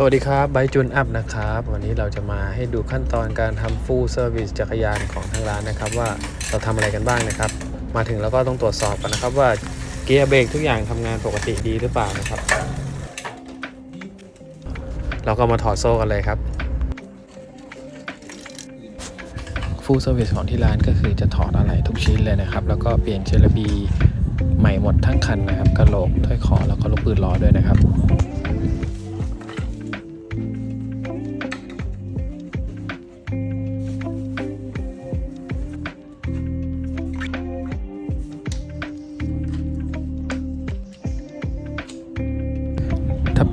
สวัสดีครับไบจูนอัพนะครับ วันนี้เราจะมาให้ดูขั้นตอนการทำ full service จักรยานของทางร้านนะครับ ว่าเราทำอะไรกันบ้างนะครับ มาถึงแล้วก็ต้องตรวจสอบกันนะครับ ว่าเกียร์เบรกทุกอย่างทำงานปกติดีหรือเปล่านะครับ เราก็มาถอดโซ่กันเลยครับ full service ของที่ร้านก็คือจะถอดอะไรทุกชิ้นเลยนะครับ แล้วก็เปลี่ยนเจลบีใหม่หมดทั้งคันนะครับกระโหลกถ้อยคอแล้วก็ลูกปืนล้อด้วยนะครับ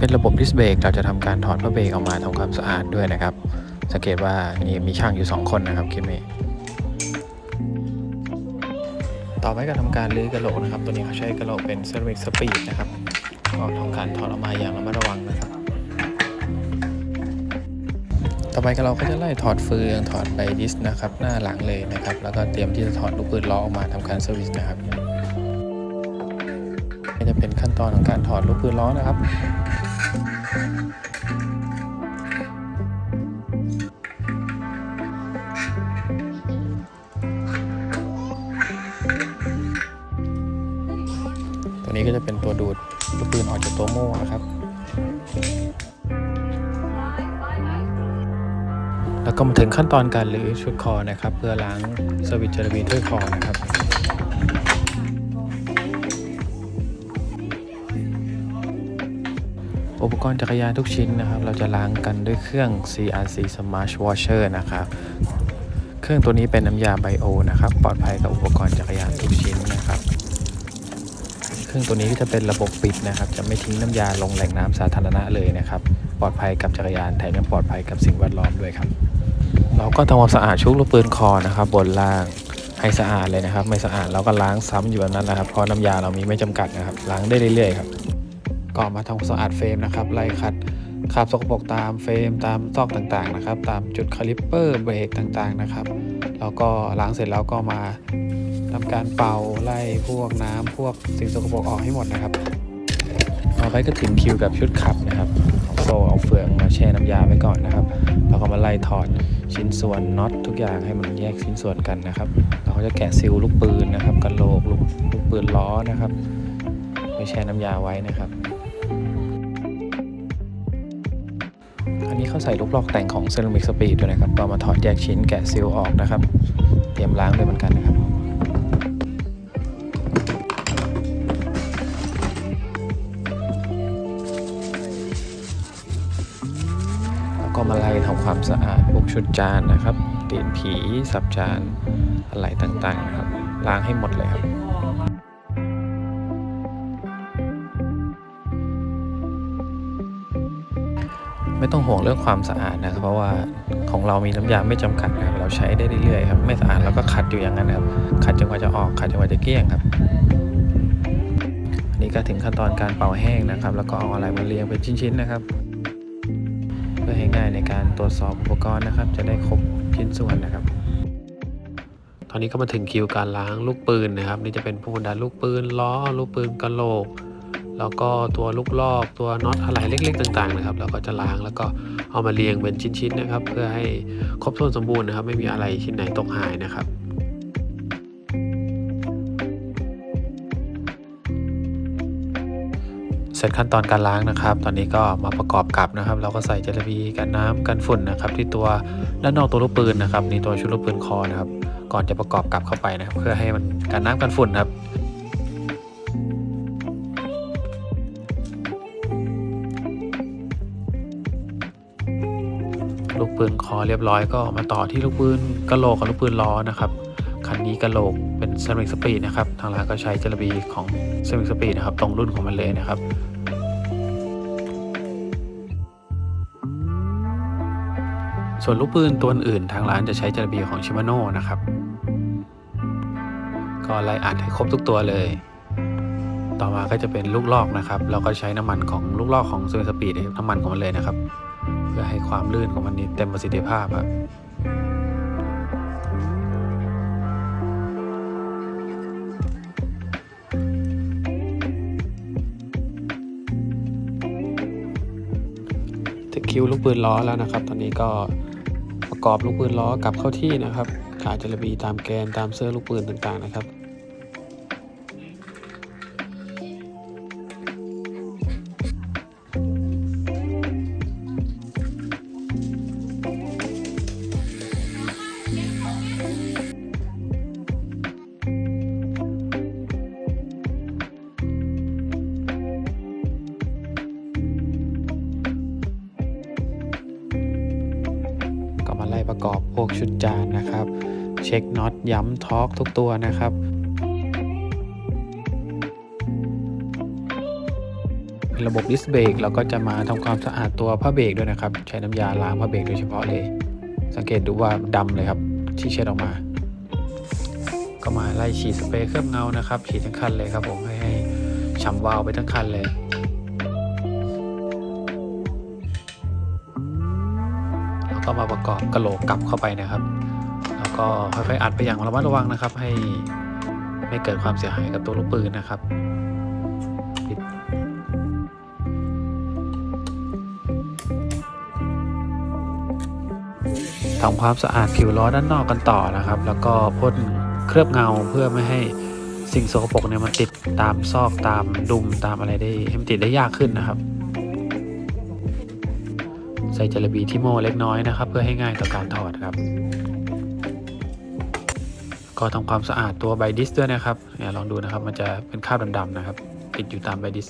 เป็นระบบดิสเบรกเราจะทำการถอดผ้าเบรกออกมาทำความสะอาดด้วยนะครับ สังเกตว่านี่มีช่างอยู่ 2 คนนะครับคลิปนี้ต่อไปก็ทำการลื้อกระโหลกนะครับ ตัวนี้เขาใช้กระโหลกเป็นเซรามิกสปีดนะครับก็ทำการถอดออกมาอย่างระมัดระวังนะครับ ต่อไปก็เราก็จะไล่ถอดเฟืองถอดใบดิสนะครับ หน้าหลังเลยนะครับ แล้วก็เตรียมที่จะถอดลูกปืนล้อออกมาทำการเซอร์วิสนะครับ จะเป็นขั้นตอนของการถอดลูกปืนล้อนะครับตัวนี้ก็จะเป็นตัวดูดลูกปืนออกจากตัวโม่นะครับแล้วก็มาถึงขั้นตอนการรื้อชุดคอนะครับ เพื่อล้างสวิตช์จลบีด้วยคอนะครับ อุปกรณ์จักรยานทุกชิ้นนะครับ เราจะล้างกันด้วยเครื่อง CRC Smart Washer นะครับ เครื่องตัวนี้เป็นน้ำยาไบโอนะครับ ปลอดภัยกับอุปกรณ์จักรยานทุกชิ้นนะครับ เครื่องตัวนี้ก็จะเป็นระบบปิดนะครับ จะไม่ทิ้งน้ำยาลงแหล่งน้ำสาธารณะเลยนะครับ ปลอดภัยกับจักรยาน แถมยังปลอดภัยกับสิ่งแวดล้อมด้วยครับ เราก็ทำความสะอาดชุกลูกปืนคอนะครับ บนล่างให้สะอาดเลยนะครับ ไม่สะอาดเราก็ล้างซ้ำอยู่แบบนั้นนะครับ เพราะน้ำยาเรามีไม่จำกัดนะครับ ล้างได้เรื่อยๆครับ ก่อนมาทำความสะอาดเฟรมนะครับไล่ขัดคราบสกปรกตามเฟรมตามซอกต่างๆนะครับ ตามจุดคาลิปเปอร์เบรกต่างๆนะครับแล้วก็ล้างเสร็จแล้วก็มาทำการเป่าไล่พวกน้ำพวกสิ่งสกปรกออกให้หมดนะครับต่อไปก็ถึงคิวกับชุดขับนะครับเอาโซ่เอาเฟืองมาแช่น้ำยาไว้ก่อนนะครับแล้วก็มาไล่ถอดชิ้นส่วนน็อตทุกอย่างให้มันแยกชิ้นส่วนกันนะครับเราก็จะแกะซิลลูกปืนนะครับกันโหลกลูกลูกปืนล้อนะครับไปแช่น้ำยาไว้นะครับ อันนี้เขาใส่ลูกลอกแต่งของเซรามิกสปีดด้วยนะครับก็มาถอดแยกชิ้นแกะซีลออกนะครับ เตรียมล้างด้วยเหมือนกันนะครับแล้วก็มาไล่ทำความสะอาดพวกชุดจานนะครับตีนผี สับจานอะไรต่างๆนะครับ ล้างให้หมดเลยครับ ไม่ต้องห่วงเรื่องความสะอาดนะครับเพราะว่าของเรามีน้ำยาไม่จำกัดนะครับเราใช้ได้เรื่อยๆครับไม่สะอาดเราก็ขัดอยู่อย่างนั้นครับขัดจนกว่าจะออกขัดจนกว่าจะเกลี้ยงครับอันนี้ก็ถึงขั้นตอนการเป่าแห้งนะครับ แล้วก็เอาอะไรมาเรียงเป็นชิ้นๆนะครับ เพื่อให้ง่ายในการตรวจสอบอุปกรณ์นะครับ จะได้ครบชิ้นส่วนนะครับ ตอนนี้ก็มาถึงคิวการล้างลูกปืนนะครับ นี่จะเป็นพวกดันลูกปืนล้อลูกปืนกระโหลก แล้วก็ตัวลูกลอกตัวน็อตอะไรเล็ก ๆ ต่างๆนะครับเราก็จะล้างแล้วก็เอามาเรียงเป็นชิ้นๆนะครับ เพื่อให้ครบถ้วนสมบูรณ์นะครับ ไม่มีอะไรชิ้นไหนตกหายนะครับเสร็จขั้นตอนการล้างนะครับ ตอนนี้ก็มาประกอบกับนะครับ เราก็ใส่เจลาบีกันน้ำกันฝุ่นนะครับ ที่ตัวด้านนอกตัวลูกปืนนะครับนี่ตัวชุดลูกปืนคอนะครับ ก่อนจะประกอบกับเข้าไปนะครับ เพื่อให้มันกันน้ำกันฝุ่นครับ ลูกปืนคอเรียบร้อยก็มาต่อที่ลูกปืนกระโหลกกับลูกปืนล้อนะครับคันนี้กระโหลกเป็นเซมิกสปีดนะครับทางร้านก็ใช้เจลบีของเซมิกสปีดนะครับตรงรุ่นของมันเลยนะครับส่วนลูกปืนตัวอื่นทางร้านจะใช้เจลาบีของชิมาโน่นะครับ ก็ไล่อัดให้ครบทุกตัวเลย ต่อมาก็จะเป็นลูกลอกนะครับ เราก็ใช้น้ำมันของลูกลอกของเซมิกสปีดน้ำมันของมันเลยนะครับ เพื่อให้ความลื่นของมันนี้เต็มประสิทธิภาพครับถึงคิวลูกปืนล้อแล้วนะครับ ตอนนี้ก็ประกอบลูกปืนล้อกลับเข้าที่นะครับขาจระบีตามแกนตามเสื้อลูกปืนต่างๆนะครับ ประกอบพวกชุดจานนะครับ เช็คน็อตย้ำทอร์กทุกตัวนะครับระบบดิสเบรกเราก็จะมาทำความสะอาดตัวผ้าเบรกด้วยนะครับ ใช้น้ำยาล้างผ้าเบรกโดยเฉพาะเลย สังเกตดูว่าดำเลยครับ ที่เช็ดออกมา ก็มาไล่ฉีดสเปรย์เคลือบเงานะครับฉีดทั้งคันเลยครับผมให้ให้ฉ่ำวาวไปทั้งคันเลย ก็มาประกอบกระโหลกกลับเข้าไปนะครับ แล้วก็ค่อยๆอัดไปอย่างระมัดระวังนะครับ ให้ไม่เกิดความเสียหายกับตัวลูกปืนนะครับทำความสะอาดผิวล้อด้านนอกกันต่อนะครับ แล้วก็พ่นเคลือบเงาเพื่อไม่ให้สิ่งสกปรกเนี่ยมันติดตามซอกตามดุมตามอะไรได้ให้มันติดได้ยากขึ้นนะครับ ใส่จระบีที่โม่เล็กน้อยนะครับ เพื่อให้ง่ายต่อการถอดครับ ก็ทำความสะอาดตัวไบดิสด้วยนะครับเนี่ยลองดูนะครับมันจะเป็นคราบดำๆนะครับ ติดอยู่ตามไบดิส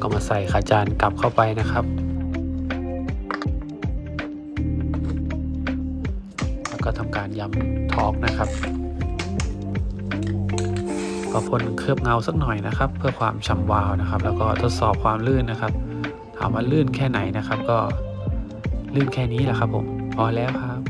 ก็มาใส่ขาจานกลับเข้าไปนะครับำการย้ำทอร์กนะครับก็พ่นเคลือบเงาสักหน่อยนะครับ เพื่อความฉ่ำวาวนะครับ แล้วก็ทดสอบความลื่นนะครับ ถามว่าลื่นแค่ไหนนะครับ ก็ลื่นแค่นี้แหละครับผมพอแล้วครับ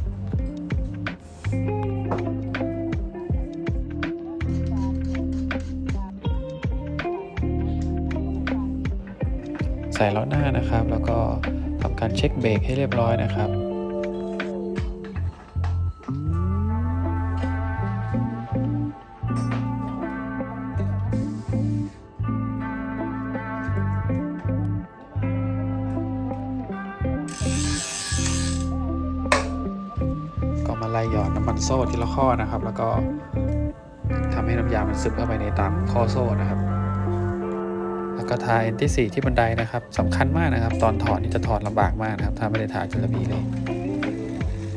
ใส่ล้อหน้านะครับ แล้วก็ทำการเช็คเบรกให้เรียบร้อยนะครับ ไล่หยอดน้ำมันโซ่ทีละข้อนะครับ แล้วก็ทำให้น้ำยามันซึมเข้าไปในตามข้อโซ่นะครับ แล้วก็ทาเอ็นที่สี่ที่บันไดนะครับสำคัญมากนะครับ ตอนถอดนี่จะถอดลำบากมากนะครับ ถ้าไม่ได้ทาจระบีเลย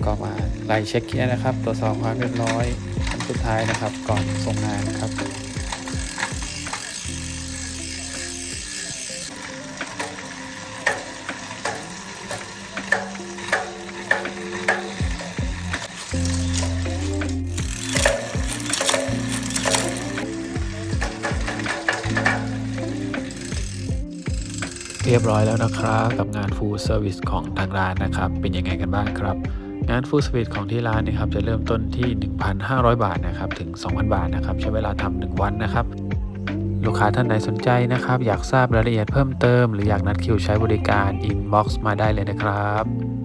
ก็มาไล่เช็คเกียร์นะครับ ตรวจสอบความเรียบร้อยขั้นสุดท้ายนะครับ ก่อนส่งงานครับ รียบร้อยแล้วนะครับ กับงาน Full Service ของทางร้านนะครับ เป็นยังไงกันบ้างครับ งาน Full Service ของที่ร้านนะครับจะเริ่มต้นที่ 1,500 บาทนะครับถึง 2,000 บาทนะครับใช้เวลาทำหนึ่งวันนะครับ ลูกค้าท่านไหนสนใจนะครับ อยากทราบรายละเอียดเพิ่มเติม หรืออยากนัดคิวใช้บริการ inbox มาได้เลยนะครับ